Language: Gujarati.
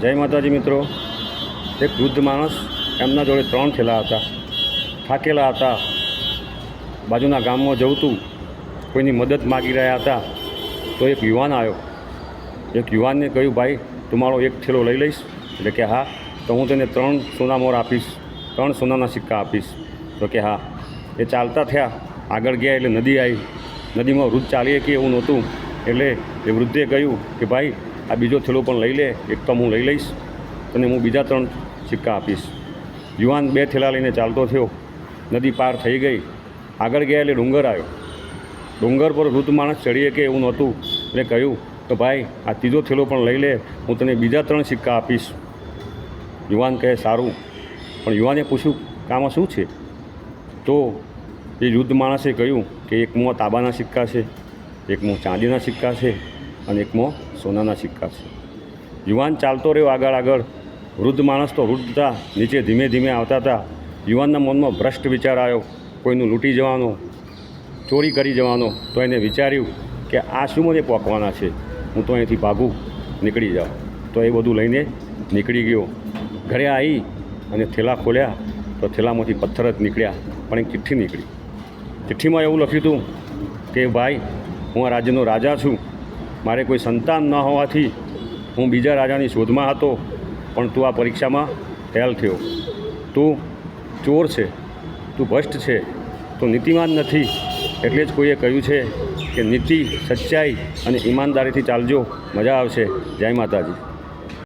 જય માતાજી મિત્રો. એક વૃદ્ધ માણસ એમના જોડે ત્રણ થેલા હતા. થાકેલા હતા. બાજુના ગામમાં જવું હતું કોઈની મદદ માગી રહ્યા હતા, તો એક યુવાન આવ્યો. એક યુવાનને કહ્યું, ભાઈ, તું મારો એક થેલો લઈ લઈશ. એટલે કે, હા. તો હું તને ત્રણ સોના મોર આપીશ, ત્રણ સોનાના સિક્કા આપીશ. તો કે, હા. એ ચાલતા થયા. આગળ ગયા એટલે નદી આવી. નદીમાં વૃદ્ધ ચાલીએ કે એવું નહોતું. એટલે એ વૃદ્ધે કહ્યું કે, ભાઈ આ બીજો થેલો પણ લઈ લે, એક તો હું લઈ લઈશ તને હું બીજા ત્રણ સિક્કા આપીશ. યુવાન બે થેલા લઈને ચાલતો થયો, નદી પાર થઈ ગઈ, આગળ ગયા એટલે ડુંગર આવ્યો. ડુંગર પર વૃદ્ધ માણસ ચડીએ કે એવું નહોતું એટલે કહ્યું, તો ભાઈ, આ ત્રીજો થેલો પણ લઈ લે, હું તને બીજા ત્રણ સિક્કા આપીશ. યુવાન કહે, સારું. પણ યુવાને પૂછ્યું, કામ શું છે? તો એ વૃદ્ધ માણસે કહ્યું કે એકમાં તાંબાના સિક્કા છે, એકમાં ચાંદીના સિક્કા છે અને એકમાં સોનાના સિક્કા છે. યુવાન ચાલતો રહ્યો આગળ આગળ. વૃદ્ધ માણસ તો વૃદ્ધ હતા, નીચે ધીમે ધીમે આવતા હતા. યુવાનના મનમાં ભ્રષ્ટ વિચાર આવ્યો, કોઈનું લૂંટી જવાનો, ચોરી કરી જવાનો. તો એને વિચાર્યું કે આ શું મને પોકવાના છે. હું તો અહીંથી ભાગું, નીકળી જાઉં. તો એ બધું લઈને નીકળી ગયો. ઘરે આવી અને થેલા ખોલ્યા, તો થેલામાંથી પથ્થર જ નીકળ્યા, પણ એક ચિઠ્ઠી નીકળી. ચિઠ્ઠીમાં એવું લખ્યું હતું કે, ભાઈ, હું આ રાજ્યનો રાજા છું. મારે કોઈ સંતાન ન હોવાથી હું બીજા રાજાની શોધમાં હતો, પણ તું આ પરીક્ષામાં ફેલ થયો. તું ચોર છે, તું ભ્રષ્ટ છે, તું નીતિમાન નથી. એટલે જ કોઈએ કહ્યું છે કે નીતિ સચ્ચાઈ અને ઈમાનદારીથી ચાલજો. મજા આવશે. જય માતાજી.